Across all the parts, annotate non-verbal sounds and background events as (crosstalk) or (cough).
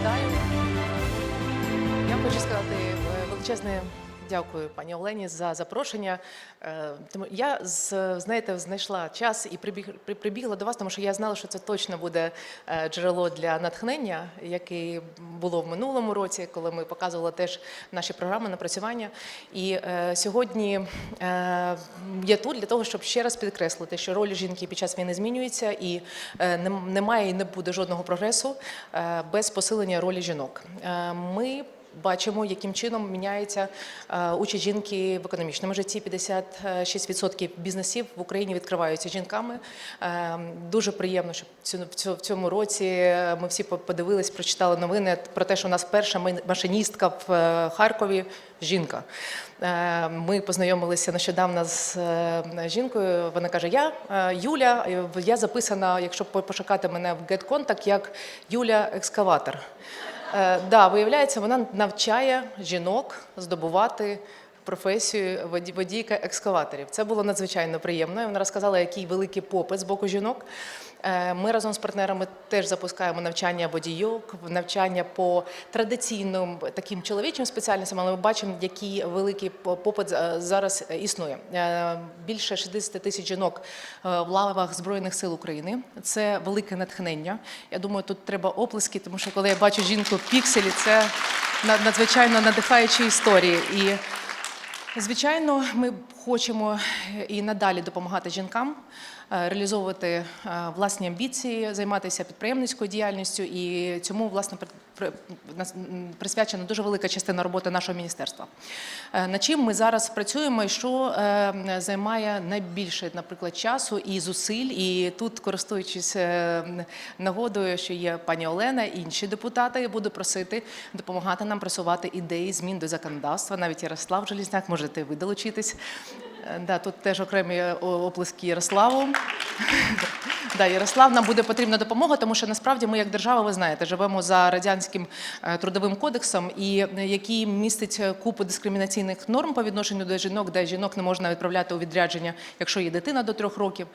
Вітаю. Я хочу сказати е, величезне дякую пані Олені за запрошення. Е, Тому я знаєте, знайшла час і прибіг, при- прибігла до вас, тому що я знала, що це точно буде е, джерело для натхнення, яке було в минулому році, коли ми показували теж наші програми напрацювання. І е, сьогодні я тут для того, щоб ще раз підкреслити, що роль жінки під час війни змінюється, і немає і не буде жодного прогресу без посилення ролі жінок. Ми Бачимо, яким чином міняється е, участь жінки в економічному житті. 56% бізнесів в Україні відкриваються жінками. Е, Дуже приємно, що в цьому році ми всі по- подивились, прочитали новини про те, що у нас перша машиністка в е, Харкові жінка. Е, Ми познайомилися нещодавно з е, жінкою. Вона каже: Я е, Юля, е, я записана, якщо пошукати мене в GetContact, як Юля екскаватор. Е, да, виявляється, вона навчає жінок здобувати професію водійка екскаваторів. Це було надзвичайно приємно. Вона розказала, який великий попит з боку жінок. Е, Ми разом з партнерами теж запускаємо навчання водійок, навчання по традиційним таким чоловічим спеціальностям, але ми бачимо, який великий попит е, зараз існує. Е, Більше 60 тисяч жінок в лавах Збройних сил України. Це велике натхнення. Я думаю, тут треба оплески, тому що коли я бачу жінку в пікселі, це надзвичайно надихаючі історії. І Звичайно, ми хочемо і надалі допомагати жінкам е, реалізовувати е, власні амбіції, займатися підприємницькою діяльністю, і цьому власне присвячена дуже велика частина роботи нашого міністерства. Е, Над чим ми зараз працюємо, і що е, займає найбільше, наприклад, часу і зусиль. І тут, користуючись е, нагодою, що є пані Олена і інші депутати, я буду просити допомагати нам просувати ідеї змін до законодавства. Навіть Ярослав Желізняк, можете ви долучитись. Е, Да, тут теж окремі е, оплески Ярославу. (laughs) Да, Ярослав, нам буде потрібна допомога, тому що насправді ми, як держава, ви знаєте, живемо за радянським е, трудовим кодексом, і який містить купу дискримінаційних норм по відношенню до жінок, де жінок не можна відправляти у відрядження, якщо є дитина до трьох років,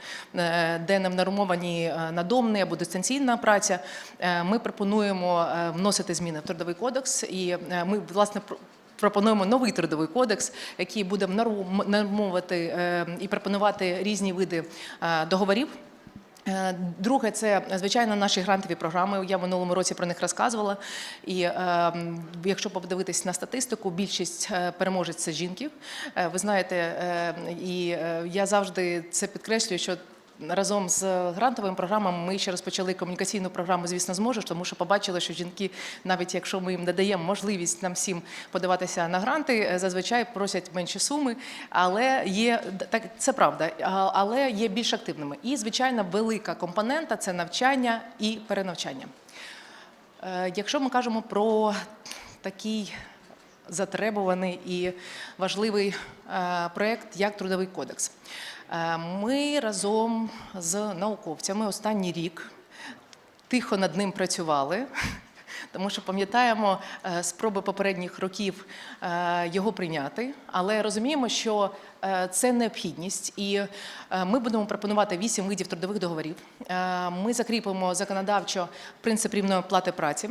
де не нормовані е, надомний або дистанційна праця. Ми пропонуємо вносити зміни в трудовий кодекс, і ми власне Пропонуємо новий трудовий кодекс, який буде нормувати е, і пропонувати різні види е, договорів. Е, Друге, це звичайно наші грантові програми. Я в минулому році про них розказувала. І е, якщо подивитись на статистику, більшість переможець це жінки. Ви знаєте, е, і я завжди це підкреслюю, що. Разом з грантовими програмами ми ще розпочали комунікаційну програму, звісно, зможеш, тому що побачили, що жінки, навіть якщо ми їм надаємо можливість нам всім подаватися на гранти, е, зазвичай просять менші суми, але є так, це правда, але є більш активними. І звичайно, велика компонента це навчання і перенавчання. Е, Якщо ми кажемо про такий затребуваний і важливий е, проєкт, як Трудовий кодекс, ми разом з науковцями останній рік тихо над ним працювали. (laughs) Тому що пам'ятаємо е, спроби попередніх років е, його прийняти, але розуміємо, що е, це необхідність, і е, ми будемо пропонувати вісім видів трудових договорів. Е, Ми закріпимо законодавчо принцип рівної плати праці.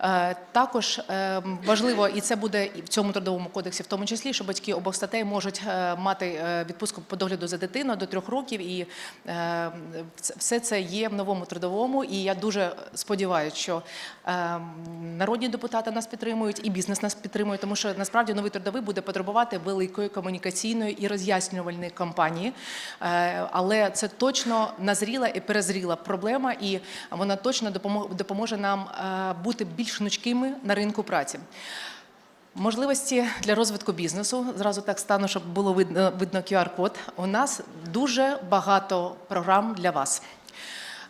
Е, Також е, важливо, і це буде і в цьому трудовому кодексі, в тому числі, що батьки обох статей можуть е, мати е, відпустку по догляду за дитиною до трьох років, і е, все це є в новому трудовому. І я дуже сподіваюся, що е, народні депутати нас підтримують, і бізнес нас підтримує, тому що насправді новий трудовий буде потребувати великої комунікаційної і роз'яснювальної кампанії. Е, Але це точно назріла і перезріла проблема, і вона точно допомо- допоможе нам е, бути більш гнучкими на ринку праці. Можливості для розвитку бізнесу зразу так стану, щоб було видно, видно QR-код. У нас дуже багато програм для вас.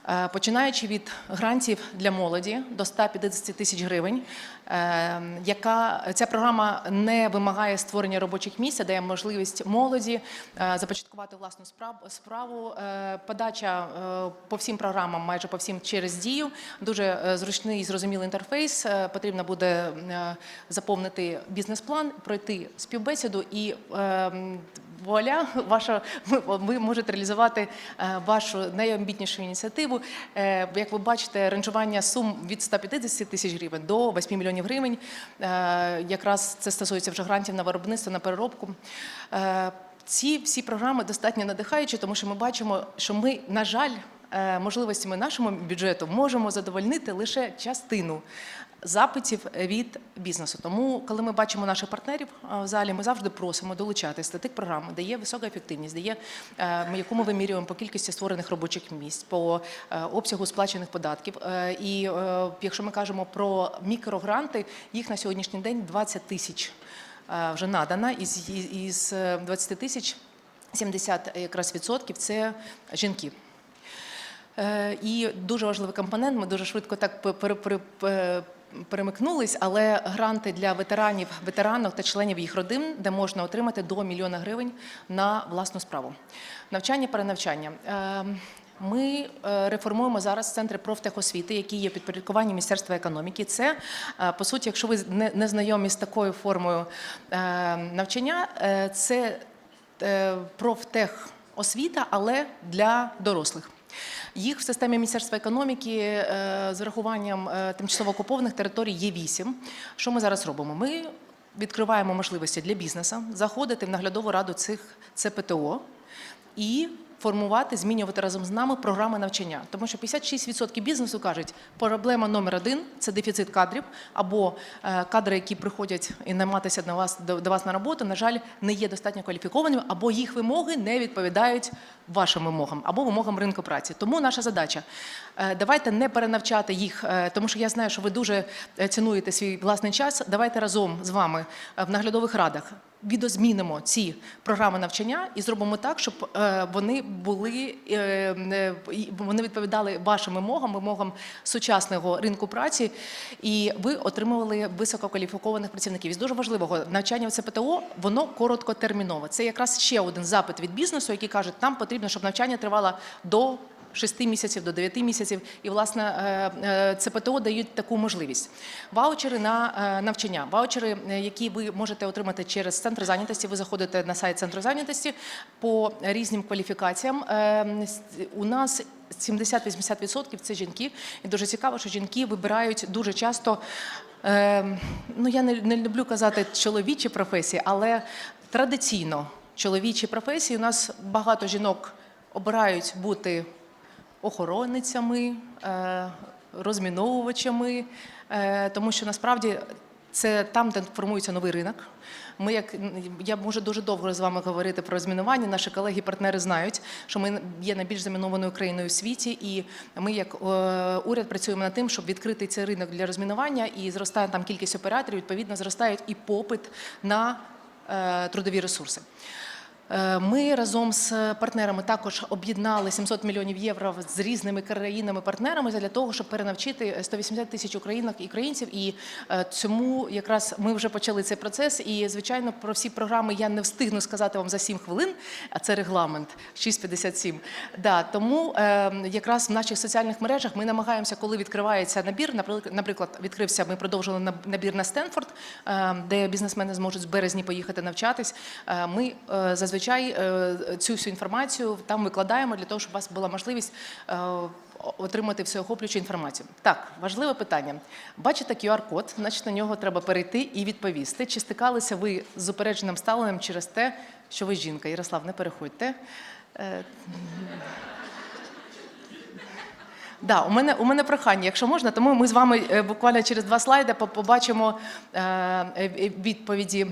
Е, Починаючи від грантів для молоді до 150 тисяч гривень, е, яка ця програма не вимагає створення робочих місць, а дає можливість молоді е, започаткувати власну справу. Подача по всім програмам, майже по всім через дію. Дуже зручний і зрозумілий інтерфейс. Потрібно буде заповнити бізнес-план, пройти співбесіду і. Вуаля, ваша, ви, можете реалізувати е, вашу найамбітнішу ініціативу. Е, Як ви бачите, ранжування сум від 150 тисяч гривень до 8 мільйонів гривень. Е, Якраз це стосується вже грантів на виробництво, на переробку. Ці всі програми достатньо надихаючі, тому що ми бачимо, що ми, на жаль, можливостями нашого бюджету можемо задовольнити лише частину запитів від бізнесу. Тому, коли ми бачимо наших партнерів е, в залі, ми завжди просимо долучатися до тих програм, де є висока ефективність, де є е, яку ми вимірюємо по кількості створених робочих місць, по е, обсягу сплачених податків. І якщо ми кажемо про мікрогранти, їх на сьогоднішній день 20 тисяч вже надано, із, із- із е, 20 тисяч 70 якраз відсотків це жінки. І дуже важливий компонент. Ми дуже швидко так пе- пере- пере- пе- перемикнулись, але гранти для ветеранів, ветеранок та членів їх родин, де можна отримати до мільйона гривень на власну справу. Навчання, перенавчання. Е, Ми е, реформуємо зараз центри профтехосвіти, які є підпорядковані Міністерства економіки. Це е, по суті, якщо ви не, знайомі з такою формою е, навчання, це профтехосвіта, але для дорослих. Їх в системі Міністерства економіки е, з урахуванням е, тимчасово окупованих територій є вісім. Що ми зараз робимо? Ми відкриваємо можливості для бізнесу заходити в наглядову раду цих ЦПТО і формувати, змінювати разом з нами програми навчання. Тому що 56% бізнесу кажуть, проблема номер один це дефіцит кадрів, або е, кадри, які приходять і найматися на вас до, вас на роботу, на жаль, не є достатньо кваліфікованими, або їх вимоги не відповідають вашим вимогам або вимогам ринку праці. Тому наша задача е, давайте не перенавчати їх, е, тому що я знаю, що ви дуже цінуєте свій власний час. Давайте разом з вами в наглядових радах відозмінимо ці програми навчання і зробимо так, щоб е, вони були е, вони відповідали вашим вимогам, вимогам сучасного ринку праці, і ви отримували висококваліфікованих працівників. І дуже важливого навчання в ЦПТО воно короткотермінове. Це якраз ще один запит від бізнесу, який каже, нам потрібно, щоб навчання тривало до 6 місяців до 9 місяців, і власне е, е, ЦПТО дають таку можливість. Ваучери на е, навчання, ваучери, які ви можете отримати через центр зайнятості. Ви заходите на сайт центру зайнятості по різним кваліфікаціям. У нас 70-80% це жінки, і дуже цікаво, що жінки вибирають дуже часто. Ну я не, не люблю казати чоловічі професії, але традиційно чоловічі професії у нас багато жінок обирають бути охоронницями, е, розміновувачами, е, тому що насправді це там, де формується новий ринок. Ми, як я можу дуже довго з вами говорити про розмінування. Наші колеги, партнери знають, що ми є найбільш замінованою країною у світі, і ми, як е, уряд, працюємо над тим, щоб відкрити цей ринок для розмінування, і зростає там кількість операторів. Відповідно, зростають і попит на трудові ресурси. Е, Ми разом з партнерами також об'єднали 700 мільйонів євро з різними країнами-партнерами для того, щоб перенавчити 180 тисяч українок і українців. І е, цьому якраз ми вже почали цей процес. І звичайно, про всі програми я не встигну сказати вам за 7 хвилин, а це регламент 6.57. Да, тому е, якраз в наших соціальних мережах ми намагаємося, коли відкривається набір. наприк- Наприклад, відкрився. Ми продовжили наб- набір на Стенфорд, де бізнесмени зможуть з березні поїхати навчатись. Ми е, зазвичай е, цю всю інформацію там викладаємо для того, щоб у вас була можливість. е, Отримати всеохоплюючу інформацію. Так, важливе питання. Бачите QR-код, значить на нього треба перейти і відповісти. Чи стикалися ви з упередженим ставленням через те, що ви жінка? Ярослав, не переходьте. Е, Да, у мене у мене прохання, якщо можна, тому ми з вами буквально через два слайди побачимо відповіді.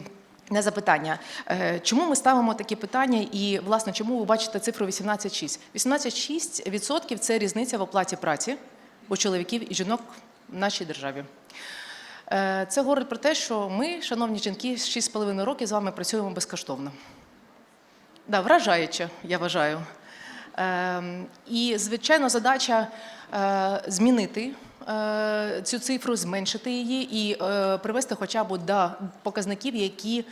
На запитання, Е, чому ми ставимо такі питання, і власне чому ви бачите цифру 18,6? 18,6% – це різниця в оплаті праці у чоловіків і жінок в нашій державі. Е, Це говорить про те, що ми, шановні жінки, з 6,5 років з вами працюємо безкоштовно. Да, вражаюче, я вважаю. Ем, і, звичайно, задача е, змінити цю цифру, зменшити її і е, привести хоча б до показників, які е,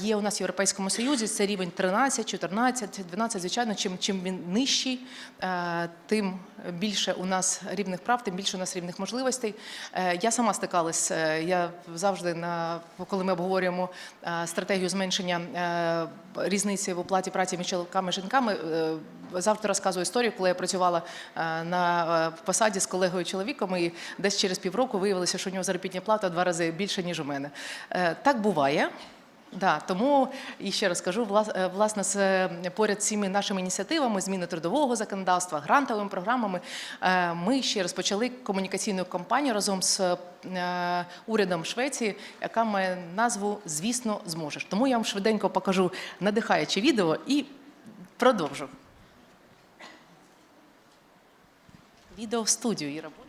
є у нас в Європейському Союзі. Це рівень 13, 14, 12. Звичайно, чим, чим він нижчий, е, тим більше у нас рівних прав, тим більше у нас рівних можливостей. Е, Я сама стикалась, е, я завжди на коли ми обговорюємо е, стратегію зменшення е, різниці в оплаті праці між чоловіками і жінками. е, Завжди розказую історію, коли я працювала е, на е, посаді з колегою чоловіком, і десь через півроку виявилося, що у нього заробітня плата в два рази більше, ніж у мене. Е, Так буває. Да, тому і ще раз кажу, е, власне, з е, поряд з цими нашими ініціативами, зміни трудового законодавства, грантовими програмами, е, ми ще розпочали комунікаційну кампанію разом з урядом Швеції, яка має назву Звісно, зможеш. Тому я вам швиденько покажу надихаюче відео і продовжу. Відео в студію Іра буде.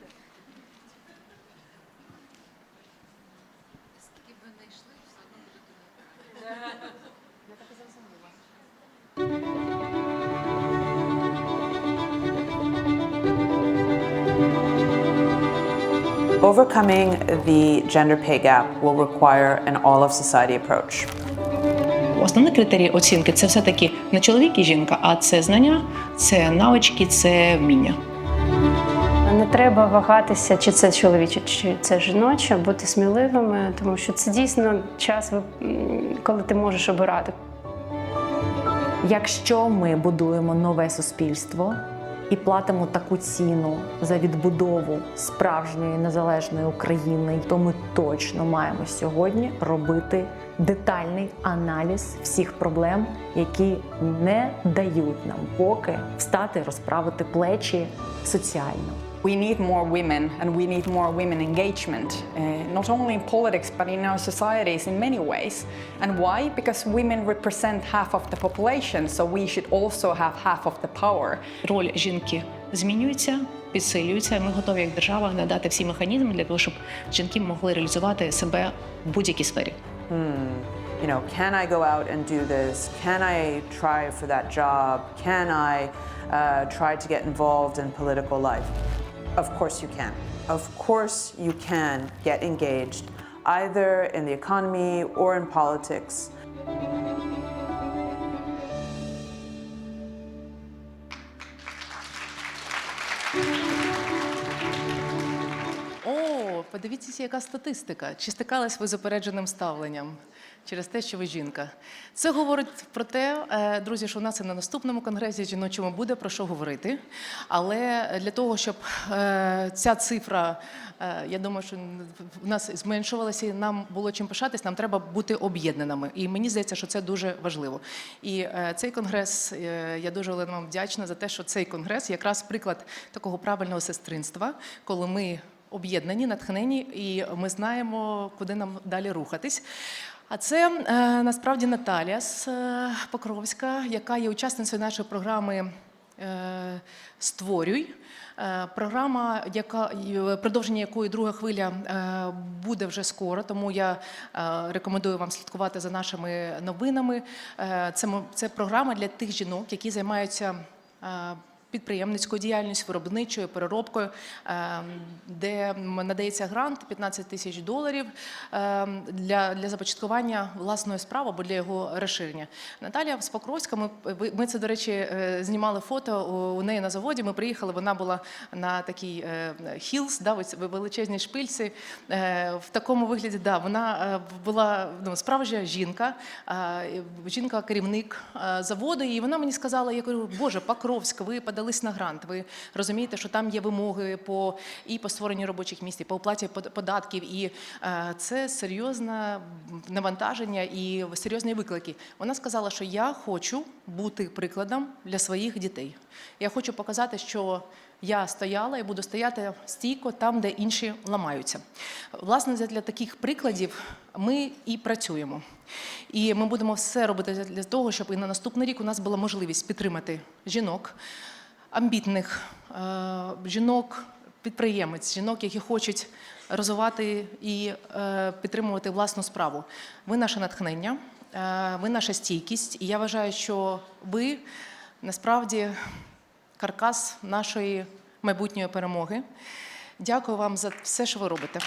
Overcoming the gender pay gap will require an all of society approach. Основний критерій оцінки це все-таки не чоловік і жінка, а це знання, це навички, це вміння. Не треба вагатися, чи це чоловіче, чи це жіноче, бути сміливими, тому що це дійсно час, коли ти можеш обирати. Якщо ми будуємо нове суспільство і платимо таку ціну за відбудову справжньої незалежної України, то ми точно маємо сьогодні робити детальний аналіз всіх проблем, які не дають нам поки встати, розправити плечі соціально. We need more women and we need more women engagement, uh, not only in politics but in our societies in many ways. And why? Because women represent half of the population, so we should also have half of the power. Роль жінки змінюється, підсилюється. Ми готові як держава надати всі механізми для того, щоб жінки могли реалізувати себе в будь-якій сфері. You know, can I go out and do this? Can I try for that job? Can I uh, try to get involved in political life? Of course you can. Of course you can get engaged either in the economy or in politics. Подивіться, яка статистика. Чи стикались ви з опередженим ставленням через те, що ви жінка? Це говорить про те, е, друзі, що у нас і на наступному конгресі жіночому буде про що говорити. Але для того, щоб е, ця цифра, е, я думаю, що в нас зменшувалася, і нам було чим пишатись, нам треба бути об'єднаними. І мені здається, що це дуже важливо. І цей конгрес, я дуже вам вдячна за те, що цей конгрес якраз приклад такого правильного сестринства, коли ми об'єднані, натхнені, і ми знаємо, куди нам далі рухатись. А це е, насправді Наталія з е, Покровська, яка є учасницею нашої програми е, Створюй. Програма, яка продовження якої друга хвиля буде вже скоро, тому я рекомендую вам слідкувати за нашими новинами. Це це програма для тих жінок, які займаються. Підприємницькою діяльністю, виробничою переробкою, ем, де надається грант 15 тисяч доларів ем, для, для започаткування власної справи або для його розширення. Наталія з Покровська, ми, ми це, до речі, е, знімали фото у, неї на заводі. Ми приїхали, вона була на такій е, хілс, да, величезній шпильці. Е, В такому вигляді, да, вона була ну, справжня жінка, жінка-керівник заводу, і вона мені сказала: я кажу, Боже, Покровська, ви подались на грант. Ви розумієте, що там є вимоги по і по створенню робочих місць, і по оплаті податків, і е, це серйозне навантаження і серйозні виклики. Вона сказала, що я хочу бути прикладом для своїх дітей. Я хочу показати, що я стояла і буду стояти стійко там, де інші ламаються. Власне, для таких прикладів ми і працюємо. І ми будемо все робити для того, щоб і на наступний рік у нас була можливість підтримати жінок, амбітних е, жінок, підприємець, жінок, які хочуть розвивати і е, підтримувати власну справу. Ви наше натхнення, е, ви наша стійкість, і я вважаю, що ви насправді каркас нашої майбутньої перемоги. Дякую вам за все, що ви робите.